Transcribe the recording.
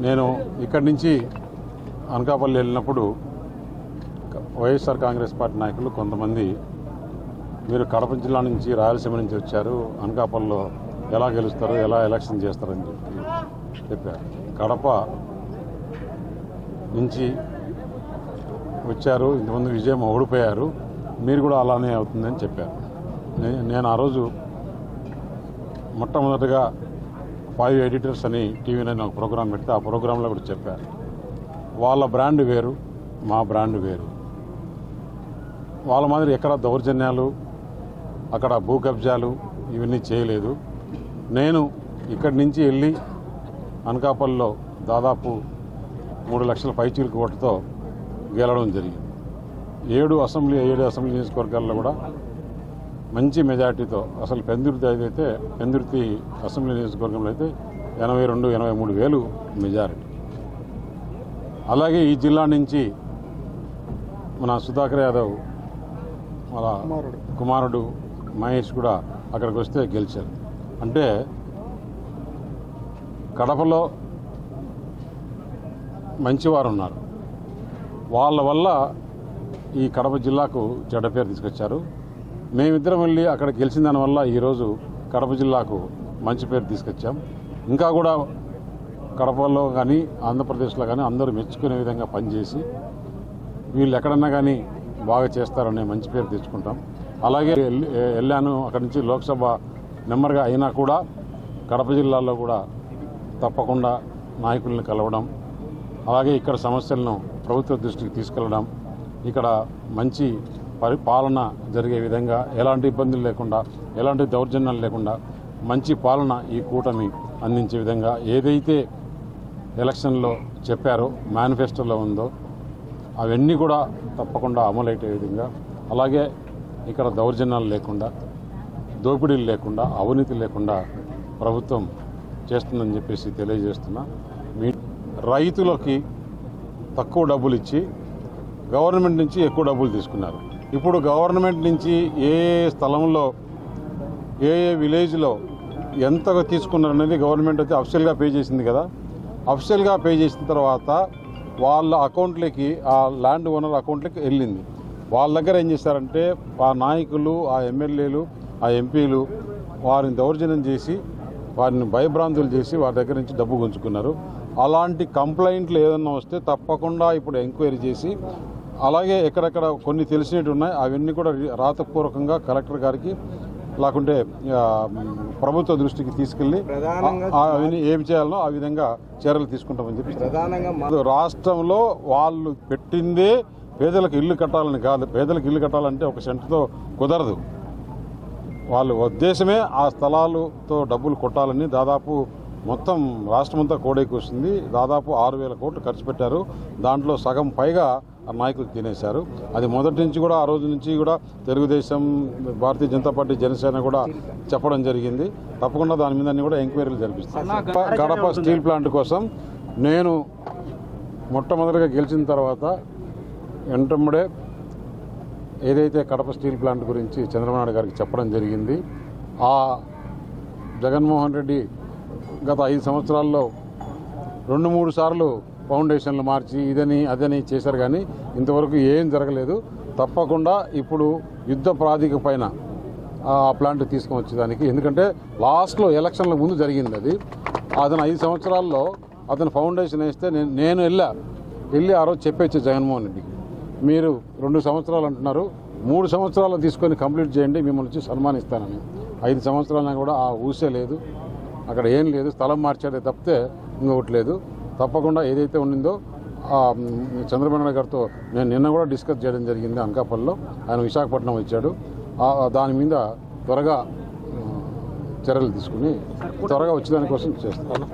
నేను ఇక్కడి నుంచి అనకాపల్లి వెళ్ళినప్పుడు వైఎస్ఆర్ కాంగ్రెస్ పార్టీ నాయకులు కొంతమంది మీరు కడప జిల్లా నుంచి రాయలసీమ నుంచి వచ్చారు. అనకాపల్లిలో ఎలా గెలుస్తారు ఎలా ఎలక్షన్ చేస్తారని చెప్పి చెప్పారు. కడప నుంచి వచ్చారు. ఇంతమంది విజయం ఓడిపోయారు. మీరు కూడా అలానే అవుతుందని చెప్పారు. నేను ఆ రోజు మొట్టమొదటిగా ఫైవ్ ఎడిటర్స్ అని టీవీ నైన్ ఒక ప్రోగ్రాం పెడితే ఆ ప్రోగ్రాంలో కూడా చెప్పారు. వాళ్ళ బ్రాండ్ వేరు మా బ్రాండ్ వేరు. వాళ్ళ మాదిరి ఎక్కడ దౌర్జన్యాలు అక్కడ భూ కబ్జాలు ఇవన్నీ చేయలేదు. నేను ఇక్కడి నుంచి వెళ్ళి అనకాపల్లిలో దాదాపు మూడు లక్షల పైచీలకు ఓటుతో గెలవడం జరిగింది. ఏడు అసెంబ్లీ ఏడు అసెంబ్లీ నియోజకవర్గాల్లో కూడా మంచి మెజార్టీతో అసలు పెందుర్తి అయితే పెందుర్తి అసెంబ్లీ నియోజకవర్గంలో అయితే ఎనభై రెండు ఎనభై మూడు వేలు మెజారిటీ. అలాగే ఈ జిల్లా నుంచి మన సుధాకర్ యాదవ్ వాళ్ళ కుమారుడు మహేష్ కూడా అక్కడికి వస్తే గెలిచారు. అంటే కడపలో మంచివారు ఉన్నారు. వాళ్ళ వల్ల ఈ కడప జిల్లాకు చెడ్డ పేరు తీసుకొచ్చారు. మేమిద్దరం వెళ్ళి అక్కడ గెలిచిన దానివల్ల ఈరోజు కడప జిల్లాకు మంచి పేరు తీసుకొచ్చాం. ఇంకా కూడా కడపలో కానీ ఆంధ్రప్రదేశ్లో కానీ అందరూ మెచ్చుకునే విధంగా పనిచేసి వీళ్ళు ఎక్కడన్నా కానీ బాగా చేస్తారనే మంచి పేరు తెచ్చుకుంటాం. అలాగే వెళ్ళి- వెళ్ళాను. అక్కడి నుంచి లోక్సభ మెంబర్గా అయినా కూడా కడప జిల్లాలో కూడా తప్పకుండా నాయకుల్ని కలవడం అలాగే ఇక్కడ సమస్యలను ప్రభుత్వ దృష్టికి తీసుకెళ్ళడం ఇక్కడ మంచి పరిపాలన జరిగే విధంగా ఎలాంటి ఇబ్బందులు లేకుండా ఎలాంటి దౌర్జన్యాలు లేకుండా మంచి పాలన ఈ కూటమి అందించే విధంగా ఏదైతే ఎలక్షన్లో చెప్పారో మేనిఫెస్టోలో ఉందో అవన్నీ కూడా తప్పకుండా అమలయ్యే విధంగా అలాగే ఇక్కడ దౌర్జన్యాలు లేకుండా దోపిడీలు లేకుండా అవినీతి లేకుండా ప్రభుత్వం చేస్తుందని చెప్పేసి తెలియజేస్తున్నా. మీ రైతులకి తక్కువ డబ్బులు ఇచ్చి గవర్నమెంట్ నుంచి ఎక్కువ డబ్బులు తీసుకున్నారు. ఇప్పుడు గవర్నమెంట్ నుంచి ఏ ఏ స్థలంలో ఏ ఏ విలేజ్లో ఎంతగా తీసుకున్నారు అనేది గవర్నమెంట్ అయితే అఫిషియల్గా పే చేసింది కదా. అఫిషియల్గా పే చేసిన తర్వాత వాళ్ళ అకౌంట్లకి ఆ ల్యాండ్ ఓనర్ అకౌంట్లకి వెళ్ళింది. వాళ్ళ దగ్గర ఏం చేశారంటే ఆ నాయకులు ఆ ఎమ్మెల్యేలు ఆ ఎంపీలు వారిని దౌర్జన్యం చేసి వారిని భయభ్రాంతులు చేసి వారి దగ్గర నుంచి డబ్బు గుంజుకున్నారు. అలాంటి కంప్లైంట్లు ఏదన్నా వస్తే తప్పకుండా ఇప్పుడు ఎంక్వైరీ చేసి అలాగే ఎక్కడెక్కడ కొన్ని తెలిసినట్టు ఉన్నాయి అవన్నీ కూడా రాతపూర్వకంగా కలెక్టర్ గారికి లేకుంటే ప్రభుత్వ దృష్టికి తీసుకెళ్ళి అవన్నీ ఏం చేయాలనో ఆ విధంగా చర్యలు తీసుకుంటామని చెప్పి ప్రధానంగా రాష్ట్రంలో వాళ్ళు పెట్టిందే పేదలకు ఇల్లు కట్టాలని కాదు. పేదలకు ఇల్లు కట్టాలంటే ఒక సెంటుతో కుదరదు. వాళ్ళ ఉద్దేశమే ఆ స్థలాలతో డబ్బులు కొట్టాలని దాదాపు మొత్తం రాష్ట్రమంతా కోడైకి వస్తుంది దాదాపు ఆరు వేల కోట్లు ఖర్చు పెట్టారు. దాంట్లో సగం పైగా నాయకులు తినేశారు. అది మొదటి నుంచి కూడా ఆ రోజు నుంచి కూడా తెలుగుదేశం భారతీయ జనతా పార్టీ జనసేన కూడా చెప్పడం జరిగింది. తప్పకుండా దాని మీద అన్ని కూడా ఎంక్వైరీలు జరిపిస్తారు కడప స్టీల్ ప్లాంట్ కోసం నేను మొట్టమొదటిగా గెలిచిన తర్వాత వెంటమ్మడే ఏదైతే కడప స్టీల్ ప్లాంట్ గురించి చంద్రబాబు నాయుడు గారికి చెప్పడం జరిగింది ఆ జగన్మోహన్ రెడ్డి గత ఐదు సంవత్సరాల్లో రెండు మూడు సార్లు ఫౌండేషన్లు మార్చి ఇదని అదని చేశారు కానీ ఇంతవరకు ఏం జరగలేదు. తప్పకుండా ఇప్పుడు యుద్ధ ప్రాతిక పైన ఆ ప్లాంట్ తీసుకొని వచ్చేదానికి ఎందుకంటే లాస్ట్లో ఎలక్షన్ల ముందు జరిగింది అది. అతను ఐదు సంవత్సరాల్లో అతను ఫౌండేషన్ వేస్తే నేను నేను వెళ్ళా. వెళ్ళి ఆ రోజు చెప్పేచ్చు జగన్మోహన్ రెడ్డికి. మీరు రెండు సంవత్సరాలు అంటున్నారు. మూడు సంవత్సరాలు తీసుకొని కంప్లీట్ చేయండి మిమ్మల్ని వచ్చి సన్మానిస్తానని. ఐదు సంవత్సరాలైనా కూడా ఆ ఊసే లేదు. అక్కడ ఏం లేదు. స్థలం మార్చాడే తప్పితే ఇంకొకటి లేదు. తప్పకుండా ఏదైతే ఉండిందో చంద్రబాబు నాయుడు గారితో నేను నిన్న కూడా డిస్కస్ చేయడం జరిగింది అనకాపల్లిలో. ఆయన విశాఖపట్నం వచ్చాడు. దాని మీద త్వరగా చర్యలు తీసుకుని త్వరగా వచ్చేదానికోసం చేస్తాను.